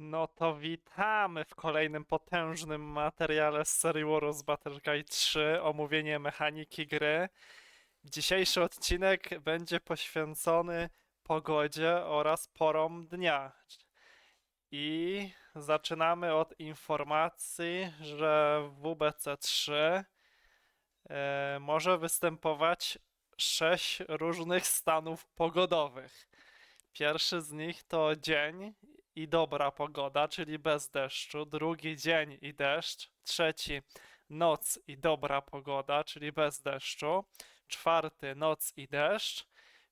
No to witamy w kolejnym potężnym materiale z serii Warriors Battle Guide 3, omówienie mechaniki gry. Dzisiejszy odcinek będzie poświęcony pogodzie oraz porom dnia. I zaczynamy od informacji, że w WBC3 e, może występować sześć różnych stanów pogodowych. Pierwszy z nich to dzień i dobra pogoda, czyli bez deszczu. Drugi dzień i deszcz. Trzeci noc i dobra pogoda, czyli bez deszczu. Czwarty noc i deszcz.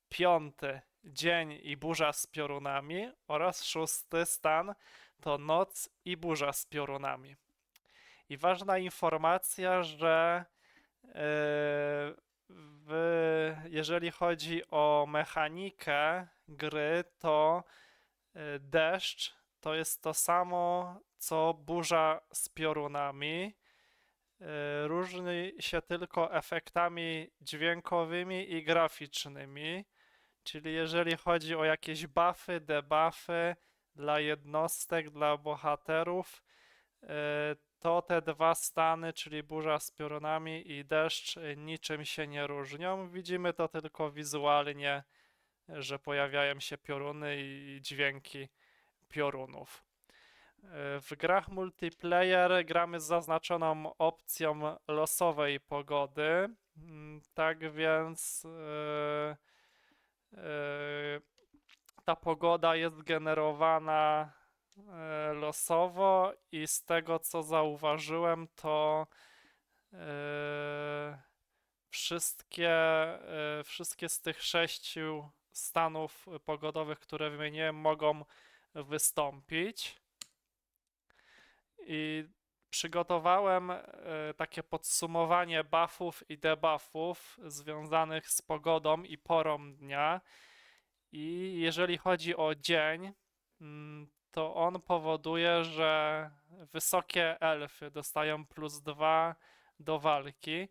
Piąty dzień i burza z piorunami. Oraz szósty stan to noc i burza z piorunami. I ważna informacja, że yy, w, jeżeli chodzi o mechanikę gry, to deszcz to jest to samo co burza z piorunami. Y, Różni się tylko efektami dźwiękowymi i graficznymi. Czyli jeżeli chodzi o jakieś buffy, debuffy dla jednostek, dla bohaterów, y, to te dwa stany, czyli burza z piorunami i deszcz, niczym się nie różnią. Widzimy to tylko wizualnie, że pojawiają się pioruny i dźwięki piorunów. Y, W grach multiplayer gramy z zaznaczoną opcją losowej pogody. Mm, Tak więc y, y, ta pogoda jest generowana e, losowo i z tego co zauważyłem, to e, wszystkie, e, wszystkie z tych sześciu stanów pogodowych, które wymieniłem, mogą wystąpić. I przygotowałem e, takie podsumowanie buffów i debuffów związanych z pogodą i porą dnia. I jeżeli chodzi o dzień, mm, to on powoduje, że wysokie elfy dostają plus 2 do walki.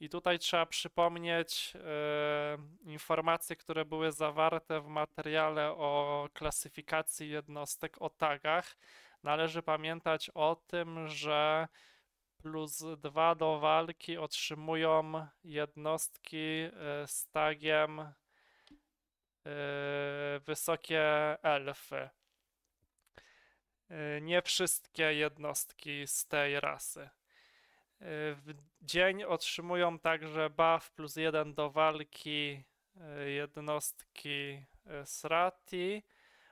I tutaj trzeba przypomnieć e, informacje, które były zawarte w materiale o klasyfikacji jednostek, o tagach. Należy pamiętać o tym, że plus 2 do walki otrzymują jednostki e, z tagiem e, wysokie elfy. Nie wszystkie jednostki z tej rasy. W dzień otrzymują także buff plus 1 do walki e, jednostki e, Srati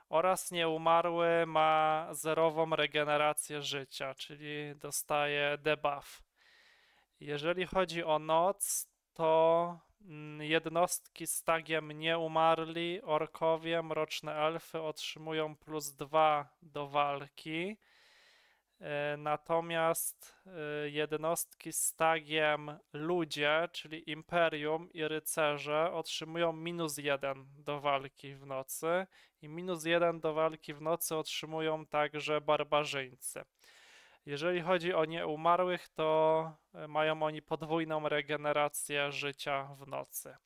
oraz nieumarły ma zerową regenerację życia, czyli dostaje debuff. Jeżeli chodzi o noc, to mm, jednostki z tagiem nieumarli, orkowie, mroczne elfy otrzymują plus 2 do walki. E, Natomiast e, jednostki z tagiem ludzie, czyli imperium i rycerze otrzymują minus 1 do walki w nocy i minus 1 do walki w nocy otrzymują także barbarzyńcy. Jeżeli chodzi o nieumarłych, to e, mają oni podwójną regenerację życia w nocy.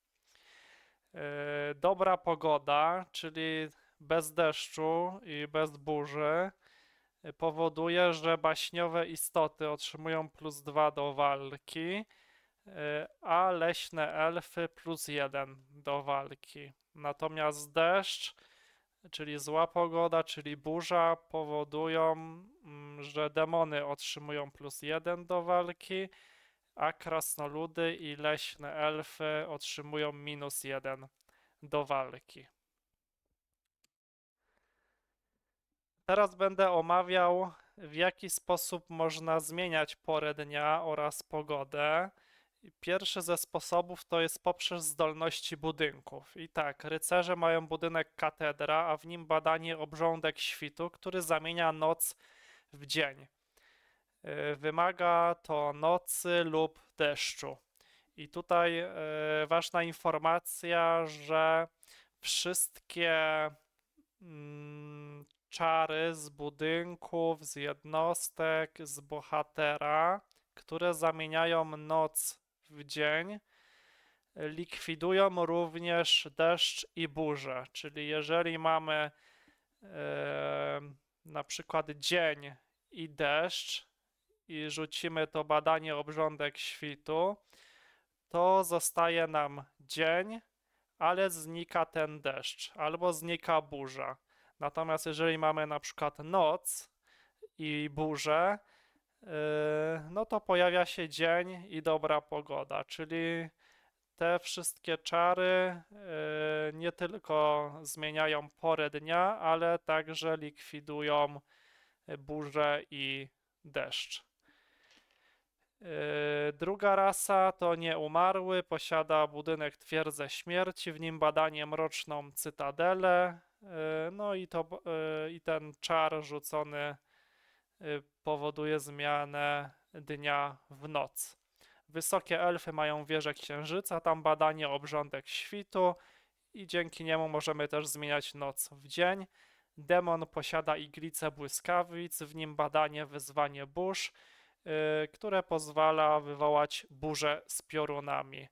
Dobra pogoda, czyli bez deszczu i bez burzy, powoduje, że baśniowe istoty otrzymują plus 2 do walki, e, a leśne elfy plus 1 do walki. Natomiast deszcz, czyli zła pogoda, czyli burza, powodują, mm, że demony otrzymują plus 1 do walki, a krasnoludy i leśne elfy otrzymują minus 1 do walki. Teraz będę omawiał, w jaki sposób można zmieniać porę dnia oraz pogodę. Pierwszy ze sposobów to jest poprzez zdolności budynków. I tak, rycerze mają budynek katedra, a w nim badanie obrządek świtu, który zamienia noc w dzień. Y, Wymaga to nocy lub deszczu. I tutaj e, ważna informacja, że wszystkie mm, czary z budynków, z jednostek, z bohatera, które zamieniają noc w dzień, likwidują również deszcz i burzę. Czyli jeżeli mamy e, na przykład dzień i deszcz i rzucimy to badanie obrządek świtu, to zostaje nam dzień, ale znika ten deszcz albo znika burza. Natomiast jeżeli mamy na przykład noc i burzę, yy, no to pojawia się dzień i dobra pogoda, czyli te wszystkie czary yy, nie tylko zmieniają porę dnia, ale także likwidują burzę i deszcz. Yy, Druga rasa to nieumarły, posiada budynek twierdzę śmierci, w nim badanie mroczną cytadelę. Yy, No i, to, yy, i ten czar rzucony yy, powoduje zmianę dnia w noc. Wysokie elfy mają wieżę księżyca, tam badanie obrządek świtu i dzięki niemu możemy też zmieniać noc w dzień. Demon posiada iglicę błyskawic, w nim badanie wyzwanie burz, które pozwala wywołać burzę z piorunami.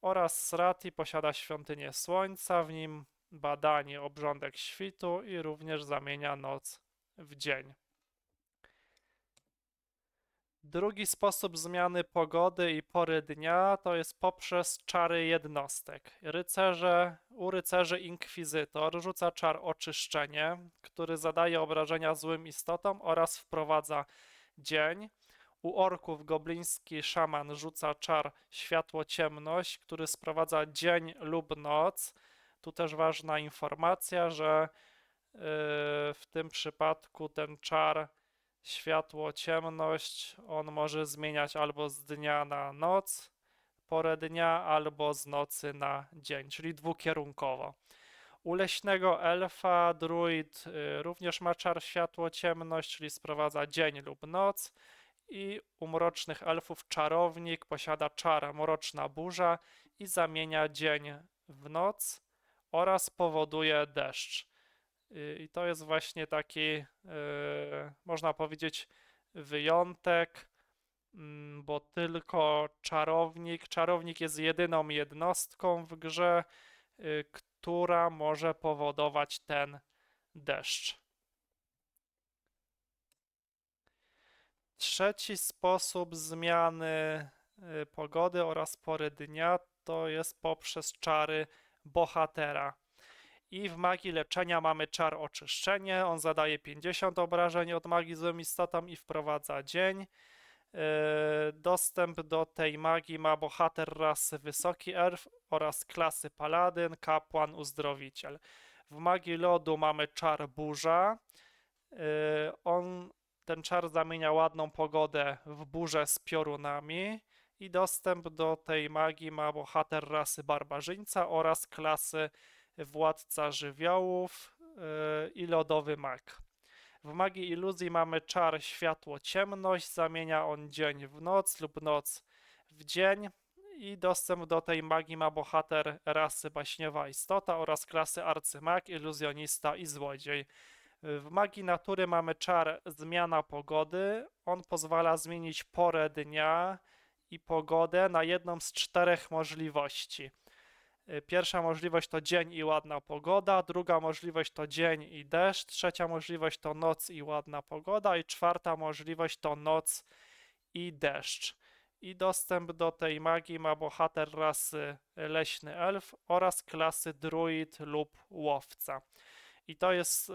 Oraz Srati posiada świątynię słońca, w nim badanie obrządek świtu i również zamienia noc w dzień. Drugi sposób zmiany pogody i pory dnia to jest poprzez czary jednostek. Rycerze, u rycerzy inkwizytor rzuca czar oczyszczenie, który zadaje obrażenia złym istotom oraz wprowadza dzień. U orków gobliński szaman rzuca czar światło-ciemność, który sprowadza dzień lub noc. Tu też ważna informacja, że yy, w tym przypadku ten czar światło, ciemność, on może zmieniać albo z dnia na noc, porę dnia, albo z nocy na dzień, czyli dwukierunkowo. U leśnego elfa druid y, również ma czar światło, ciemność, czyli sprowadza dzień lub noc. I u mrocznych elfów czarownik posiada czar mroczna burza i zamienia dzień w noc oraz powoduje deszcz. Y, I to jest właśnie taki, y, można powiedzieć, wyjątek, mm, bo tylko czarownik, czarownik jest jedyną jednostką w grze, y, która może powodować ten deszcz. Trzeci sposób zmiany pogody oraz pory dnia to jest poprzez czary bohatera. I w magii leczenia mamy czar oczyszczenie. On zadaje 50 obrażeń od magii złym istotom i wprowadza dzień. Yy, Dostęp do tej magii ma bohater rasy wysoki elf oraz klasy paladyn, kapłan, uzdrowiciel. W magii lodu mamy czar burza. Yy, On, ten czar zamienia ładną pogodę w burzę z piorunami. I dostęp do tej magii ma bohater rasy barbarzyńca oraz klasy władca żywiołów yy, i lodowy mag. W magii iluzji mamy czar światło-ciemność, zamienia on dzień w noc lub noc w dzień i dostęp do tej magii ma bohater rasy baśniowa istota oraz klasy arcymag, iluzjonista i złodziej. W magii natury mamy czar zmiana pogody. On pozwala zmienić porę dnia i pogodę na jedną z czterech możliwości. Y, Pierwsza możliwość to dzień i ładna pogoda, druga możliwość to dzień i deszcz, trzecia możliwość to noc i ładna pogoda i czwarta możliwość to noc i deszcz. I dostęp do tej magii ma bohater rasy leśny elf oraz klasy druid lub łowca. I to jest y,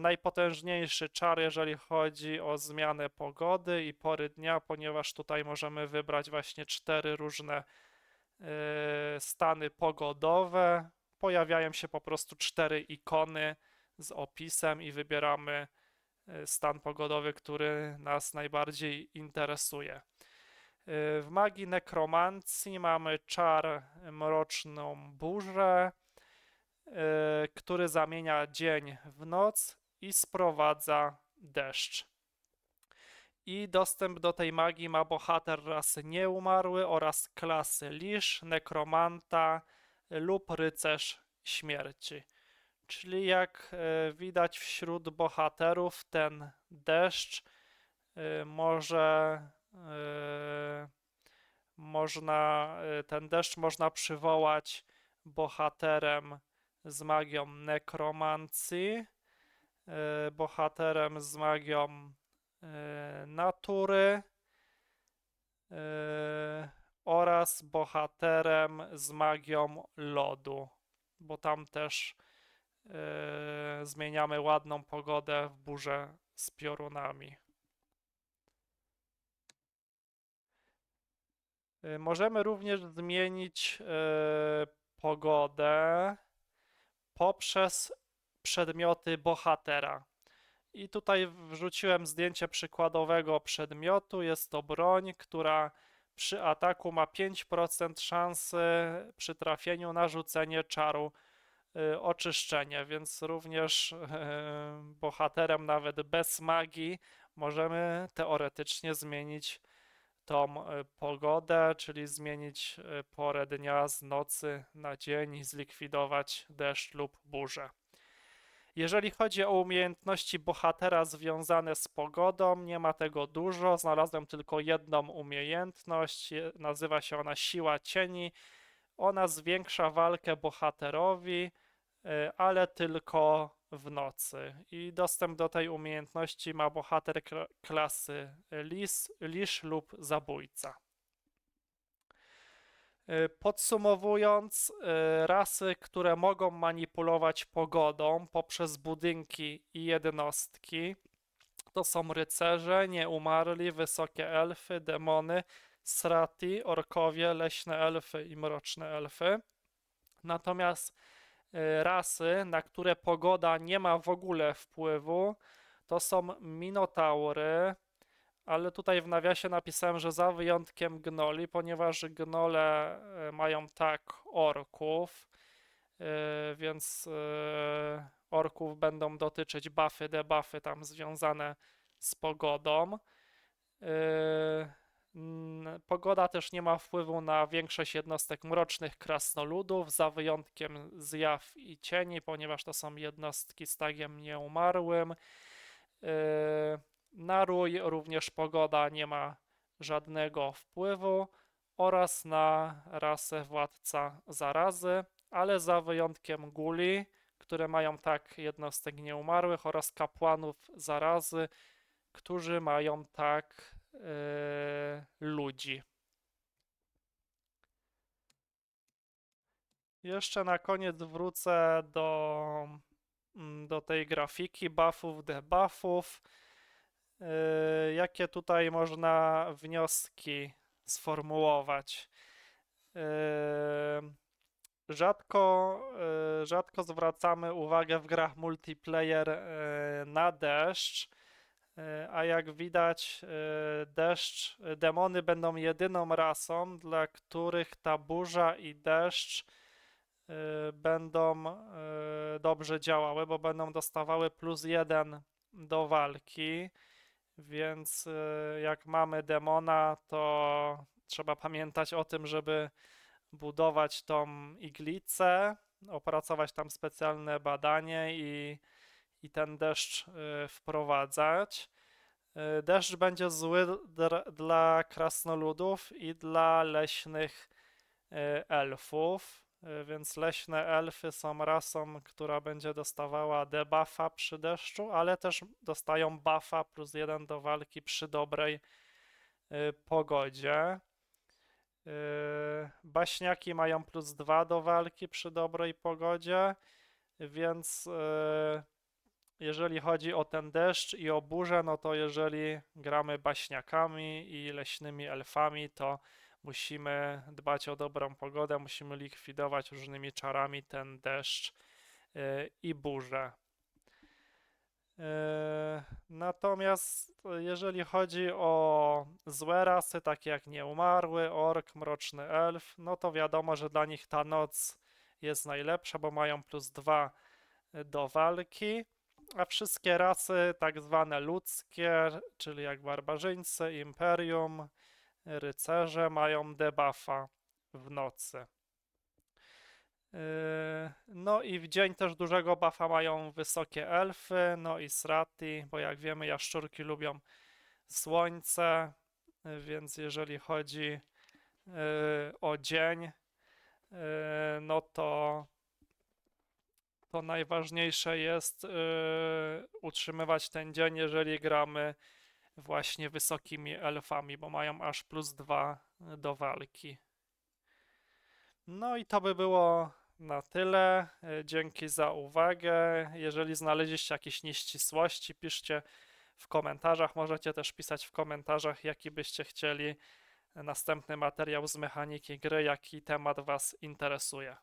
najpotężniejszy czar, jeżeli chodzi o zmianę pogody i pory dnia, ponieważ tutaj możemy wybrać właśnie cztery różne y, stany pogodowe. Pojawiają się po prostu cztery ikony z opisem i wybieramy y, stan pogodowy, który nas najbardziej interesuje. W magii nekromancji mamy czar mroczną burzę, który zamienia dzień w noc i sprowadza deszcz. I dostęp do tej magii ma bohater rasy nieumarły oraz klasy lisz, nekromanta lub rycerz śmierci. Czyli jak e, widać wśród bohaterów ten deszcz e, może e, można e, ten deszcz można przywołać bohaterem z magią nekromancji e, bohaterem z magią e, natury e, oraz bohaterem z magią lodu, bo tam też zmieniamy ładną pogodę w burzę z piorunami. Możemy również zmienić pogodę poprzez przedmioty bohatera. I tutaj wrzuciłem zdjęcie przykładowego przedmiotu. Jest to broń, która przy ataku ma 5% szansy przy trafieniu na rzucenie czaru y, oczyszczenie, więc również e, bohaterem nawet bez magii możemy teoretycznie zmienić tą e, pogodę, czyli zmienić e, porę dnia z nocy na dzień zlikwidować deszcz lub burzę. Jeżeli chodzi o umiejętności bohatera związane z pogodą, nie ma tego dużo. Znalazłem tylko jedną umiejętność. Nazywa się ona Siła Cieni. Ona zwiększa walkę bohaterowi, ale tylko w nocy. I dostęp do tej umiejętności ma bohater kla- klasy lis, lisz lub zabójca. E, Podsumowując, e, rasy, które mogą manipulować pogodą poprzez budynki i jednostki, to są rycerze, nieumarli, wysokie elfy, demony, srati, orkowie, leśne elfy i mroczne elfy. Natomiast rasy, na które pogoda nie ma w ogóle wpływu, to są minotaury, ale tutaj w nawiasie napisałem, że za wyjątkiem gnoli, ponieważ gnole e, mają tak orków, e, więc orków będą dotyczyć buffy, debuffy tam związane z pogodą. Pogoda też nie ma wpływu na większość jednostek mrocznych krasnoludów, za wyjątkiem zjaw i cieni, ponieważ to są jednostki z tagiem nieumarłym. Yy, Na rój również pogoda nie ma żadnego wpływu oraz na rasę władca zarazy, ale za wyjątkiem guli, które mają tak jednostek nieumarłych oraz kapłanów zarazy, którzy mają tak yy, ludzi. Jeszcze na koniec wrócę do, mm, do tej grafiki buffów, debuffów. Yy, Jakie tutaj można wnioski sformułować? Yy, Rzadko, yy, rzadko zwracamy uwagę w grach multiplayer na deszcz, a jak widać, deszcz, demony będą jedyną rasą, dla których ta burza i deszcz będą yy, dobrze działały, bo będą dostawały plus jeden do walki. Więc y, jak mamy demona, to trzeba pamiętać o tym, żeby budować tą iglicę, opracować tam specjalne badanie i, i ten deszcz y, wprowadzać. Y, Deszcz będzie zły dla krasnoludów i dla leśnych y, elfów, y, więc leśne elfy są rasą, która będzie dostawała debuffa przy deszczu, ale też dostają buffa plus jeden do walki przy dobrej y, pogodzie. Y, Baśniaki mają plus dwa do walki przy dobrej pogodzie, więc jeżeli chodzi o ten deszcz i o burzę, no to jeżeli gramy baśniakami i leśnymi elfami, to musimy dbać o dobrą pogodę, musimy likwidować różnymi czarami ten deszcz y, i burzę. Y, Natomiast jeżeli chodzi o złe rasy, takie jak nieumarły, ork, mroczny elf, no to wiadomo, że dla nich ta noc jest najlepsza, bo mają plus dwa do walki, a wszystkie rasy tak zwane ludzkie, czyli jak barbarzyńcy, imperium, rycerze mają debuffa w nocy. Yy, No i w dzień też dużego buffa mają wysokie elfy, no i srati, bo jak wiemy jaszczurki lubią słońce, yy, więc jeżeli chodzi yy, o dzień, no to to najważniejsze jest utrzymywać ten dzień, jeżeli gramy właśnie wysokimi elfami, bo mają aż plus dwa do walki. No i to by było na tyle. Dzięki za uwagę. Jeżeli znaleźliście jakieś nieścisłości, piszcie w komentarzach. Możecie też pisać w komentarzach, jaki byście chcieli następny materiał z mechaniki gry, jaki temat Was interesuje.